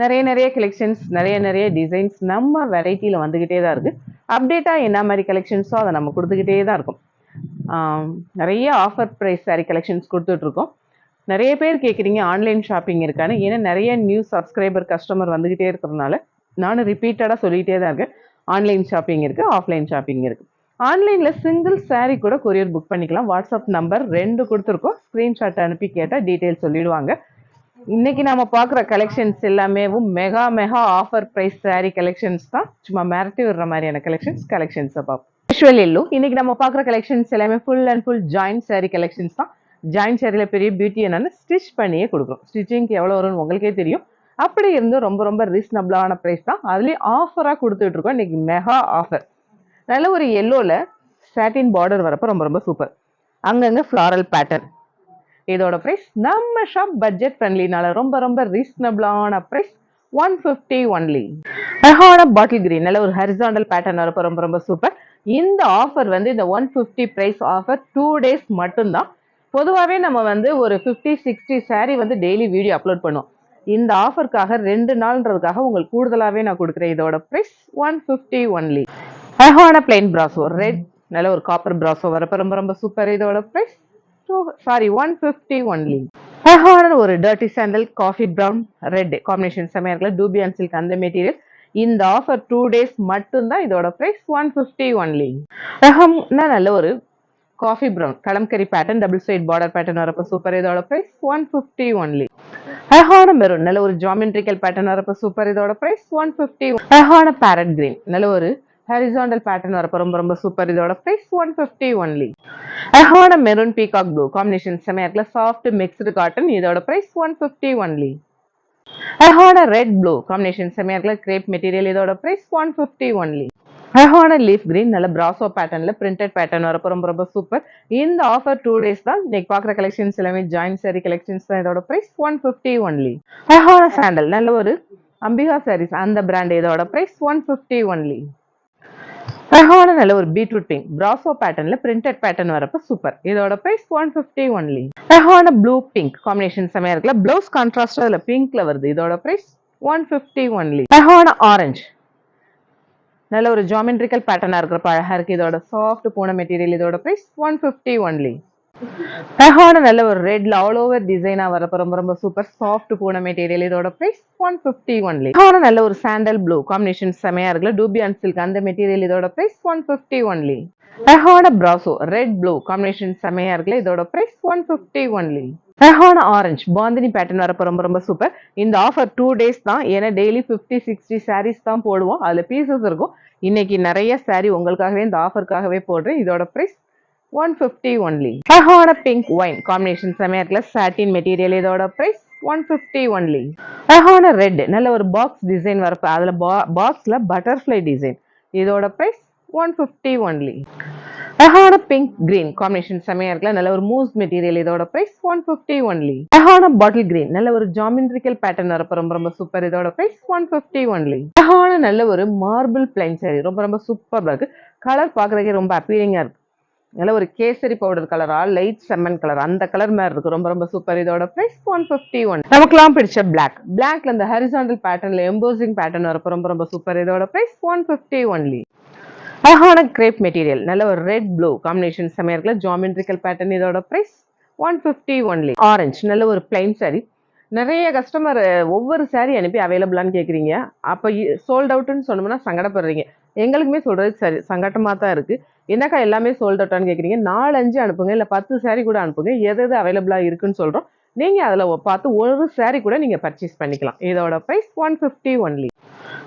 நிறைய நிறைய கலெக்ஷன்ஸ் நிறைய நிறைய டிசைன்ஸ் நம்ம வெரைட்டியில் வந்துக்கிட்டே தான் இருக்குது அப்டேட்டாக என்ன மாதிரி கலெக்ஷன்ஸோ அதை நம்ம கொடுத்துக்கிட்டே தான் இருக்கும். நிறைய ஆஃபர் ப்ரைஸ் சாரி கலெக்ஷன்ஸ் கொடுத்துட்ருக்கோம் நிறைய பேர் கேட்குறீங்க ஆன்லைன் ஷாப்பிங் இருக்கான்னு. ஏன்னா நிறைய நியூ சப்ஸ்கிரைபர் கஸ்டமர் வந்துக்கிட்டே இருக்கிறதுனால நானும் ரிப்பீட்டடாக சொல்லிகிட்டே தான் இருக்கேன். ஆன்லைன் ஷாப்பிங் இருக்குது ஆஃப்லைன் ஷாப்பிங் இருக்குது ஆன்லைனில் சிங்கிள் சாரீ கூட கொரியர் புக் பண்ணிக்கலாம். வாட்ஸ்அப் நம்பர் ரெண்டு கொடுத்துருக்கோம். ஸ்க்ரீன்ஷாட் அனுப்பி கேட்டால் டீட்டெயில் சொல்லிடுவாங்க. இன்னைக்கு நாம பார்க்குற கலெக்ஷன்ஸ் எல்லாமே mega mega offer price saree collections தான். சும்மா மிரட்டி விடுற மாதிரியான கலெக்ஷன்ஸ் கலெக்ஷன்ஸை பார்ப்போம் விஷுவல் எல்லோ இன்னைக்கு நம்ம பார்க்குற கலெக்ஷன்ஸ் எல்லாமே full and full joint saree collections தான். ஜாயின்ட் சாரியில் பெரிய பியூட்டி என்னன்னு ஸ்டிச் பண்ணியே கொடுக்குறோம். ஸ்டிச்சிங்க்கு எவ்வளோ வரும்னு உங்களுக்கே தெரியும். அப்படி இருந்தும் ரொம்ப ரொம்ப ரீசனபிளான ப்ரைஸ் தான். அதுலேயும் ஆஃபராக கொடுத்துட்டு இருக்கோம். இன்னைக்கு மெகா ஆஃபர் நல்ல ஒரு எல்லோவில் சாட்டின் பார்டர் வரப்போ ரொம்ப ரொம்ப சூப்பர் அங்கங்கே ஃப்ளாரல் பேட்டர்ன் இதோட ப்ரைஸ் நம்ம ஷாப் பட்ஜெட் ஃப்ரெண்ட்லினால ரொம்ப ரொம்ப ரீசனபிளான ப்ரைஸ் ஒன் ஃபிஃப்டி ஒன்லி அழகான பாட்டில் கிரீன் நல்ல ஒரு ஹரிசாண்டல் பேட்டர்ன் வரப்போ ரொம்ப ரொம்ப சூப்பர் இந்த ஆஃபர் வந்து இந்த one fifty price offer two days மட்டும்தான். பொதுவாகவே நம்ம வந்து ஒரு ஃபிஃப்டி சிக்ஸ்டி சாரீ வந்து டெய்லி வீடியோ அப்லோட் பண்ணுவோம். இந்த ஆஃபருக்காக ரெண்டு நாள்ன்றதுக்காக உங்களுக்கு கூடுதலாகவே நான் கொடுக்குறேன். இதோட ப்ரைஸ் ஒன் ஃபிஃப்டி ஒன்லி அழகான பிளைன் பிராசோ ரெட் நல்ல ஒரு காப்பர் பிராசோ வரப்போ ரொம்ப ரொம்ப சூப்பர் இதோட price sorry one fifty only அழகான ஒரு dirty sandal coffee brown red combination செமையாக இருக்குல்ல அண்ட் சில்க் அந்த மெட்டீரியல் இந்த ஆஃபர் டூ டேஸ் மட்டும்தான் இதோட ப்ரைஸ் ஒன் ஃபிஃப்டி ஒன்லி அழகம்னா நல்ல ஒரு coffee brown kalamkari pattern double side border pattern வரப்போ சூப்பர் இதோட ப்ரைஸ் ஒன் ஃபிஃப்டி ஒன்லி அழகான மெரூன் நல்ல ஒரு ஜாமெண்ட்ரிக்கல் பேட்டர்ன் வரப்போ சூப்பர் இதோட ப்ரைஸ் ஒன் ஃபிஃப்டி அழகான பேரட் கிரீன் நல்ல ஒரு ஹரிசாண்டல் பேட்டர்ன் வரப்போ ரொம்ப ரொம்ப சூப்பர் இதோட ப்ரைஸ் ஒன் ஃபிஃப்டி ஒன்லி அழகான மெரூன் பீகாக் ப்ளூ காம்பினேஷன் செமையா இருக்குல்ல. சாஃப்ட் மிக்ஸ்டு காட்டன் இதோட ப்ரைஸ் ஒன் ஃபிஃப்டி ஒன்லி அழகான ரெட் ப்ளூ காம்பினேஷன் செமையா இருக்குல்ல. கிரேப் மெட்டீரியல் இதோட ப்ரைஸ் ஒன் ஃபிஃப்டி ஒன்லி அழகான லீஃப் கிரீன் நல்ல பிராசோ பேட்டர்ன்ல பிரிண்டட் பேட்டர்ன் வரப்போ ரொம்ப ரொம்ப சூப்பர் இந்த ஆஃபர் டூ டேஸ் தான் இன்னைக்கு பார்க்குற கலெக்ஷன்ஸ் எல்லாமே ஜாயின் சாரி கலெக்ஷன்ஸ் தான் இதோட ப்ரைஸ் ஒன் ஃபிஃப்டி ஒன்லி அழகான சாண்டல் நல்ல ஒரு அம்பிகா சாரீஸ் அந்த பிராண்ட் இதோட ப்ரைஸ் ஒன் ஃபிஃப்டி ஒன்லி அழகான நல்ல ஒரு பீட்ரூட் பிங்க் பிராசோ பேட்டர்ன்ல பிரிண்டட் பேட்டர்ன் வரப்ப சூப்பர் இதோட பிரைஸ் ஒன் பிப்டி ஒன்லி அழகான ப்ளூ பிங்க் காம்பினேஷன் செமையா இருக்குல்ல? பிளவுஸ் கான்ட்ராஸ்ட் அதுல பிங்க்ல வருது. இதோட பிரைஸ் ஒன் பிப்டி ஒன்லி அழகான ஆரஞ்சு நல்ல ஒரு ஜாமெண்ட்ரிக்கல் பேட்டர்னா இருக்கிறப்ப அழகா இருக்கு. இதோட சாஃப்ட் போன மெட்டீரியல் இதோட பிரைஸ் ஒன் பிப்டி ஒன்லி அழகான நல்ல ஒரு ரெட்ல ஆல் ஓவர் டிசைனா வரப்ப ரொம்ப ரொம்ப சூப்பர் சாஃப்ட் போன மெட்டீரியல் இதோட பிரைஸ் ஒன் ஃபிஃப்டி ஒன்லி அழகான நல்ல ஒரு சாண்டல் ப்ளூ காம்பினேஷன் செமையா இருக்குல்ல டூபியான் சில்க் அந்த மெட்டீரியல் இதோட பிரைஸ் ஒன் ஃபிஃப்டி ஒன்லி அழகான பிராசோ ரெட் ப்ளூ காம்பினேஷன் செமையா இருக்குல்ல இதோட பிரைஸ் ஒன் ஃபிஃப்டி ஒன்லி அழகான ஆரஞ்சு பாந்தினி பேட்டர்ன் வரப்ப ரொம்ப ரொம்ப சூப்பர் இந்த ஆஃபர் டூ டேஸ் தான் ஏன்னா டெய்லி ஃபிஃப்டி சிக்ஸ்டி சாரீஸ் தான் போடுவோம். அதில் பீசஸ் இருக்கும். இன்னைக்கு நிறைய saree உங்களுக்காகவே இந்த ஆஃபருக்காகவே போடுறேன். இதோட பிரைஸ் ஒன் ஃபிஃப்டி ஒன்லி அழகான பிங்க் ஒயின் காம்பினேஷன் செமையா இருக்குல்ல சாட்டின் மெட்டீரியல் இதோட பிரைஸ் ஒன் ஃபிஃப்டி ஒன்லி அழகான ரெட் நல்ல ஒரு பாக்ஸ் டிசைன் வரப்ப அதில் பாக்ஸில் பட்டர்ஃப்ளை டிசைன் இதோட பிரைஸ் ஒன் ஃபிஃப்டி ஒன்லி அழகான பிங்க் கிரீன் காம்பினேஷன் செமையா இருக்குல்ல நல்ல ஒரு மூஸ் மெட்டீரியல் இதோட பிரைஸ் ஒன் ஃபிஃப்டி ஒன்லி அழகான பாட்டில் கிரீன் நல்ல ஒரு ஜாமெட்ரிக்கல் பேட்டர்ன் வரப்ப ரொம்ப ரொம்ப சூப்பர் இதோட பிரைஸ் ஒன் ஃபிஃப்டி ஒன்லி அழகான நல்ல ஒரு மார்பிள் பிளைன் saree? ரொம்ப ரொம்ப சூப்பராக இருக்கு. கலர் பார்க்குறதுக்கே ரொம்ப அப்பீரிங்காக இருக்கு. நல்ல ஒரு கேசரி பவுடர் கலரா லைட் செம்மன் கலர் அந்த கலர் மாதிரி இருக்கு. ரொம்ப ரொம்ப சூப்பர் இதோட பிரைஸ் ஒன் ஃபிஃப்டி ஒன் நமக்குலாம் பிடிச்ச பிளாக் பிளாக்ல இந்த ஹரிசாண்டல் பேட்டர்ன்ல எம்போசிங் பேட்டர்ன் வரப்போ ரொம்ப ரொம்ப சூப்பர் இதோட பிரைஸ் ஒன் ஃபிஃப்டி ஒன்லி அழகான கிரேப் மெட்டீரியல் நல்ல ஒரு ரெட் ப்ளூ காம்பினேஷன் செம்மையா இருக்குல்ல ஜாமெட்ரிக்கல் பேட்டர்ன் இதோட price one fifty only orange நல்ல ஒரு பிளைன் சாரி நிறைய கஸ்டமர் ஒவ்வொரு saree அனுப்பி அவைலபிளான்னு கேட்குறீங்க அப்போ சோல்ட் அவுட்டுன்னு சொன்னோம்னா சங்கடப்படுறீங்க. எங்களுக்குமே சொல்கிறது சரி சங்கட்டமாக தான் இருக்கு. என்னக்கா எல்லாமே சோல்ட் அவுட்டான்னு கேட்குறீங்க நாலஞ்சு அனுப்புங்க. இல்லை பத்து சேரீ கூட அனுப்புங்க. எது எது அவைலபிளாக இருக்குன்னு சொல்கிறோம் நீங்கள் அதில் பார்த்து ஒரு சேரீ கூட நீங்கள் பர்ச்சேஸ் பண்ணிக்கலாம். இதோட ப்ரைஸ் ஒன் ஃபிஃப்டி ஒன்லி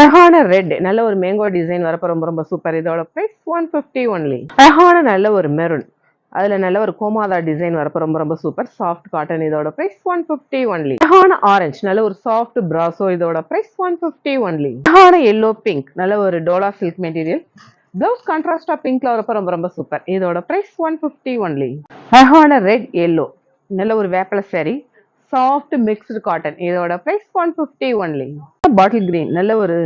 அழகான ரெட் நல்ல ஒரு மேங்கோ டிசைன் வரப்போ ரொம்ப ரொம்ப சூப்பர் இதோட ப்ரைஸ் ஒன் ஃபிஃப்டி ஒன்லி அழகான நல்ல ஒரு மெரூன் அதில் நல்ல ஒரு கோமாதா டிசைன் வரப்போ ரொம்ப ரொம்ப சூப்பர் சாஃப்ட் காட்டன் இதோட ப்ரைஸ் ஒன் ஃபிஃப்டி ஒன்லி அழகான ஆரஞ்சு நல்ல ஒரு சாஃப்ட் பிராசோ இதோட ப்ரைஸ் ஒன் ஃபிஃப்டி ஒன்லி அழகான எல்லோ பிங்க் நல்ல ஒரு டோலா சில்க் மெட்டீரியல் ப்ளவுஸ் கான்ட்ராஸ்டாக பிங்க்ல வரப்போ ரொம்ப ரொம்ப சூப்பர் இதோட ப்ரைஸ் ஒன் ஃபிஃப்டி ஒன்லி அழகான ரெட் எல்லோ நல்ல ஒரு வேப்பில சாரி சாஃப்ட் மிக்ஸ்டு காட்டன் இதோட price one fifty only bottle green நல்ல ஒரு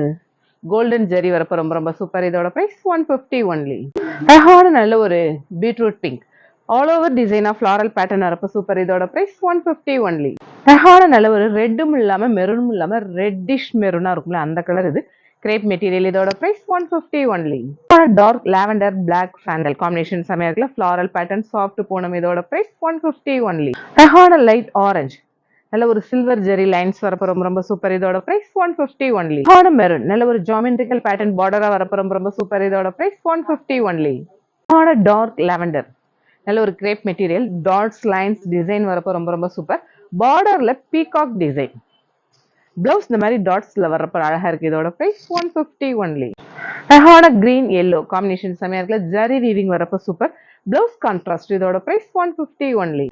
கோல்டன் ஜெரி வரப்போ ரொம்ப ரொம்ப சூப்பர் இதோட ப்ரைஸ் ஒன் ஃபிஃப்டி ஒன்லி அழகான நல்ல ஒரு பீட்ரூட் பிங்க் ஆல் ஓவர் டிசைனா ஃப்ளாரல் பேட்டர்ன் வரப்போ சூப்பர் இதோட ப்ரைஸ் ஒன் ஃபிஃப்டி ஒன்லி அழகான நல்ல ஒரு ரெட்டும் இல்லாமல் மெரூனும் இல்லாம ரெட்டிஷ் மெரூனாக இருக்கும்ல அந்த கலர் இது. கிரேப் மெட்டீரியல் இதோட price one fifty only dark lavender black sandal combination செமையா இருக்குல்ல ஃப்ளாரல் பேட்டர்ன் சாஃப்ட் பூனம் இதோட ப்ரைஸ் ஒன் ஃபிஃப்டி ஒன்லி அழகான லைட் ஆரஞ்சு நல்ல ஒரு சில்வர் ஜெரி லைன்ஸ் வரப்போ ரொம்ப ரொம்ப சூப்பர் இதோட பிரைஸ் ஒன் ஃபிஃப்டி ஒன்லி அழகான மெரூன் நல்ல ஒரு ஜாமெண்ட்ரிக்கல் பேட்டர்ன் பார்டரா வரப்போ ரொம்ப ரொம்ப சூப்பர் இதோட பிரைஸ் ஒன் ஃபிஃப்டி ஒன்லி அழகான டார்க் லாவெண்டர் நல்ல ஒரு crepe material dots lines design வரப்போ ரொம்ப ரொம்ப சூப்பர் பார்டர்ல பீகாக் டிசைன் பிளவுஸ் இந்த மாதிரி டாட்ஸ்ல வர்றப்போ அழகா இருக்கு. இதோட பிரைஸ் ஒன் ஃபிஃப்டி ஒன்லி அழகான கிரீன் எல்லோ காம்பினேஷன் செமையா இருக்குல்ல? ஜரி வீவிங் வரப்ப சூப்பர் பிளவுஸ் கான்ட்ராஸ்ட் இதோட பிரைஸ் ஒன் ஃபிஃப்டி ஒன்லி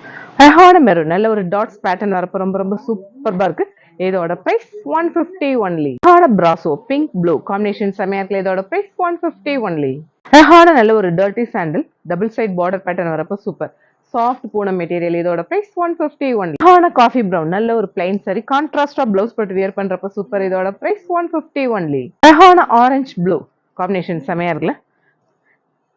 அழகான மெரூன் நல்ல ஒரு டாட்ஸ் பேட்டர்ன் வரப்ப ரொம்ப ரொம்ப சூப்பர்பா இருக்கு. இதோட பிரைஸ் ஒன் ஃபிஃப்டி ஒன்லி அழகான பிராசோ பிங்க் ப்ளூ காம்பினேஷன் செமையா இருக்குல்ல? இதோட பிரைஸ் ஒன் ஃபிஃப்டி ஒன்லி அழகான நல்ல ஒரு dirty sandal double side border pattern வரப்ப சூப்பர் சாஃப்ட் பூன மெட்டீரியல் இதோட பிரைஸ் ஒன் ஃபிஃப்டி ஒன் அழகான காஃபி ப்ரௌன் நல்ல ஒரு பிளைன் சரி கான்ட்ராஸ்டா பிளவுஸ் போட்டு வியர் பண்றப்ப சூப்பர் இதோட பிரைஸ் ஒன் ஃபிஃப்டி ஒன்லி அழகான ஆரஞ்சு ப்ளூ காம்பினேஷன் செமையா இருக்குல்ல?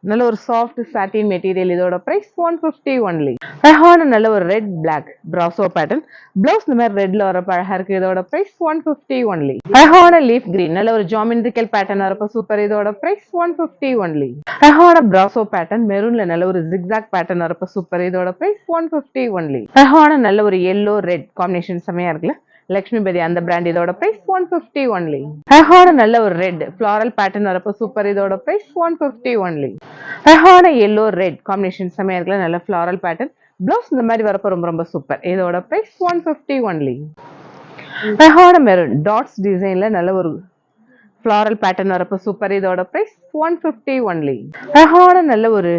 நல்ல ஒரு சாஃப்ட் சாட்டின் மெட்டீரியல் இதோட பிரைஸ் ஒன் ஃபிஃப்டி ஒன்லி அழகான நல்ல ஒரு red black brasso pattern blouse இந்த மாதிரி ரெட்ல வர அழகா இருக்கு. இதோட பிரைஸ் ஒன் ஃபிஃப்டி ஒன்லி அழகான லீஃப் கிரீன் நல்ல ஒரு ஜாமெண்ட்ரிக்கல் பேட்டர்ன் வரப்ப சூப்பர் இதோட பிரைஸ் ஒன் ஃபிஃப்டி ஒன்லி அழகான ப்ராசோ பேட்டர்ன் மெரூன்ல நல்ல ஒரு ஜிக்ஸாக் பேட்டர்ன் வரப்ப சூப்பர் இதோட பிரைஸ் ஒன் ஃபிஃப்டி ஒன்லி அழகான நல்ல ஒரு எல்லோ ரெட் காம்பினேஷன் செமையா இருக்குல்ல? லக்ஷ்மிபதி அந்த பிராண்ட் இதோட பிரைஸ் ஒன் பிப்டி ஒன்லி அழகான நல்ல ஒரு ரெட் ஃபிளாரல் பேட்டர்ன் வரப்போ சூப்பர் இதோட பிரைஸ் ஒன் பிப்டி ஒன்லி அழகான எல்லோ ரெட் காம்பினேஷன் செமையா இருக்குல்ல நல்ல ஃபிளாரல் பேட்டர்ன் பிளவுஸ் இந்த மாதிரி வரப்போ ரொம்ப ரொம்ப சூப்பர் இதோட பிரைஸ் ஒன் பிப்டி ஒன்லி அழகான மெரூன் டாட்ஸ் டிசைன்ல நல்ல ஒரு ஃப்ளாரல் பேட்டர்ன் வரப்போ சூப்பர் இதோட பிரைஸ் ஒன் ஃபிஃப்டி ஒன்லி அழகான நல்ல ஒரு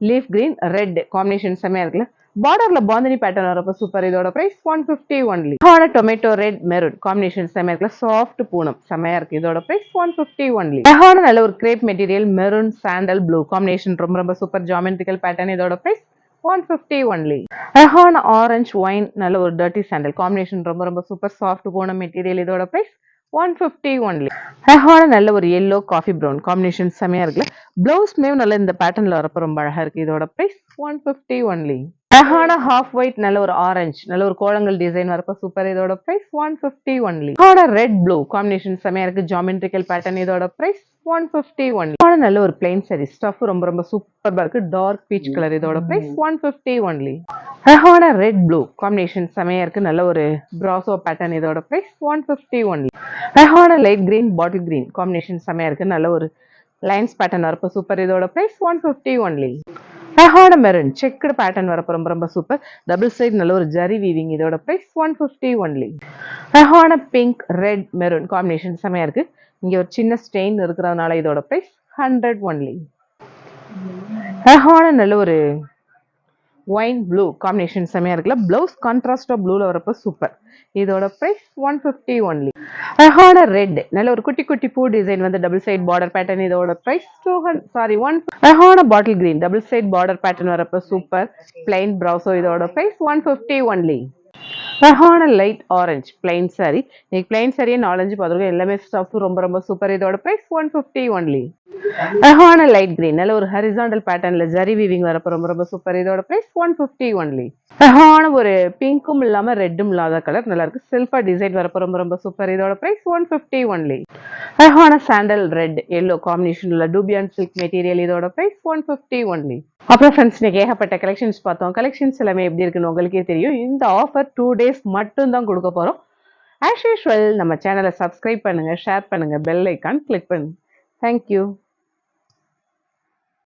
லீஃப் கிரீன் ரெட் காம்பினேஷன் செம்மையா இருக்குல்ல பார்டர்ல பாந்தினி பேட்டர்ன் வரப்போ சூப்பர் இதோட பிரைஸ் ஒன் பிப்டி ஒன்லி அழகான டொமேட்டோ ரெட் மெரூன் காம்பினேஷன் செமையா இருக்குல்ல? சாஃப்ட் பூனம். செமையா இருக்கு. இதோட பிரைஸ் ஒன் ஃபிஃப்டி ஒன்லி அழகான நல்ல ஒரு crepe material maroon sandal blue combination ரொம்ப ரொம்ப சூப்பர் ஜாமெட்ரிக்கல் பேட்டர்ன் இதோட பிரைஸ் ஒன் ஃபிஃப்டி ஒன்லி அழகான ஆரஞ்சு ஒயின் நல்ல ஒரு டர்ட்டி சாண்டல் காம்பினேஷன் ரொம்ப ரொம்ப சூப்பர் சாஃப்ட் பூனம் மெட்டீரியல் இதோட பிரைஸ் ஒன் ஃபிஃப்டி ஒன்லி அழகான நல்ல ஒரு எல்லோ காஃபி ப்ரௌன் காம்பினேஷன் செமையா இருக்குல்ல? மேம் நல்ல இந்த பேட்டர்ன்ல வரப்போ ரொம்ப அழகா இருக்கு. இதோட பிரைஸ் ஒன் ஃபிஃப்டி ஒன்லி அழகான ஹாஃப் ஒயிட் நல்ல ஒரு ஆரஞ்சு நல்ல ஒரு கோலங்கள் டிசைன் வரப்போ சூப்பர் இதோட பிரைஸ் ஒன் ஃபிஃப்டி ஒன்லி அழகான ரெட் ப்ளூ காம்பினேஷன் செமையா இருக்கு. ஜாமெட்ரிக்கல் பேட்டர்ன் இதோட பிரைஸ் ஒன் ஃபிஃப்டி ஒன்லி அழகான நல்ல ஒரு பிளைன் சரி ஸ்டஃப் ரொம்ப ரொம்ப சூப்பர்பா இருக்கு. டார்க் பீச் கலர் இதோட பிரைஸ் ஒன் ஃபிஃப்டி ஒன்லி அழகான ரெட் ப்ளூ காம்பினேஷன் செமையா இருக்கு. நல்ல ஒரு பிராசோ பேட்டர்ன் இதோட பிரைஸ் ஒன் ஃபிஃப்டி ஒன்லி அழகான light green bottle green combination செமையா இருக்கு. நல்ல ஒரு லைன்ஸ் பேட்டர்ன் வரப்போ சூப்பர் இதோட பிரைஸ் ஒன் ஃபிஃப்டி ஒன்லி அழகான மெரூன். செக்குடு பேட்டர்ன் வரப்போ ரொம்ப ரொம்ப சூப்பர் டபுள் சைடு நல்ல ஒரு ஜரி வீவிங் இதோட ப்ரைஸ் ஒன் ஃபிஃப்டி ஒன்லி அழகான பிங்க் ரெட் மெரூன் காம்பினேஷன் செமையாக இருக்கு. இங்க ஒரு சின்ன ஸ்டெயின் இருக்கிறதுனால இதோட ப்ரைஸ் ஹண்ட்ரட் ஒன்லி அழகான நல்ல ஒரு ஒயின் ப்ளூ காம்பினேஷன் செம்மையாக இருக்குல்ல. ப்ளவுஸ் கான்ட்ராஸ்டாக ப்ளூல வரப்போ சூப்பர் இதோட பிரைஸ் ஒன் ஃபிஃப்டி ஒன்லி அழகான ரெட் நல்ல ஒரு குட்டி குட்டி பூ டிசைன் வந்து டபுள் சைட் பார்டர் பேட்டர்ன் இதோட price two hundred saree one அழகான bottle green double side border pattern வரப்போ சூப்பர் பிளைன் ப்ரௌசோ இதோட ப்ரைஸ் ஒன் ஃபிஃப்டி ஒன்லி ரஹான லைட் ஆரஞ்சு பிளைன் சாரி இன்னைக்கு பிளைன் சாரியே நாலஞ்சு பார்த்துருக்கோம். எல்லாமே ஸ்டஃப் ரொம்ப ரொம்ப சூப்பர் இதோட பிரைஸ் ஒன் ஃபிஃப்டி ஒன்லி ரஹான லைட் கிரீன் நல்ல ஒரு ஹரிசாண்டல் பேட்டர்ன்ல ஜரி வீவிங் வரப்போ ரொம்ப ரொம்ப சூப்பர் இதோட பிரைஸ் ஒன் ஃபிஃப்டி ஒன்லி ரஹான ஒரு பிங்க்கும் இல்லாம ரெட்டும் இல்லாத கலர் நல்லா இருக்கு. செல்ஃபா டிசைன் வரப்போ ரொம்ப ரொம்ப சூப்பர் இதோட பிரைஸ் ஒன் ஃபிஃப்டி ஒன்லி ரஹான சாண்டல் ரெட் எல்லோ காம்பினேஷன்ல டூபியான் சில்க் மெட்டீரியல் இதோட பிரைஸ் ஒன் ஃபிஃப்டி ஒன்லி அப்புறம் ஃப்ரெண்ட்ஸ் இன்றைக்கி ஏகப்பட்ட கலெக்ஷன்ஸ் பார்த்தோம். கலெக்ஷன்ஸ் எல்லாமே எப்படி இருக்குன்னு உங்களுக்கே தெரியும். இந்த ஆஃபர் டூ டேஸ் மட்டும்தான் கொடுக்க போகிறோம் ஆஸ் யூஷுவல் நம்ம சேனலை சப்ஸ்கிரைப் பண்ணுங்கள் ஷேர் பண்ணுங்கள் பெல் ஐக்கான் கிளிக் பண்ணுங்கள் தேங்க்யூ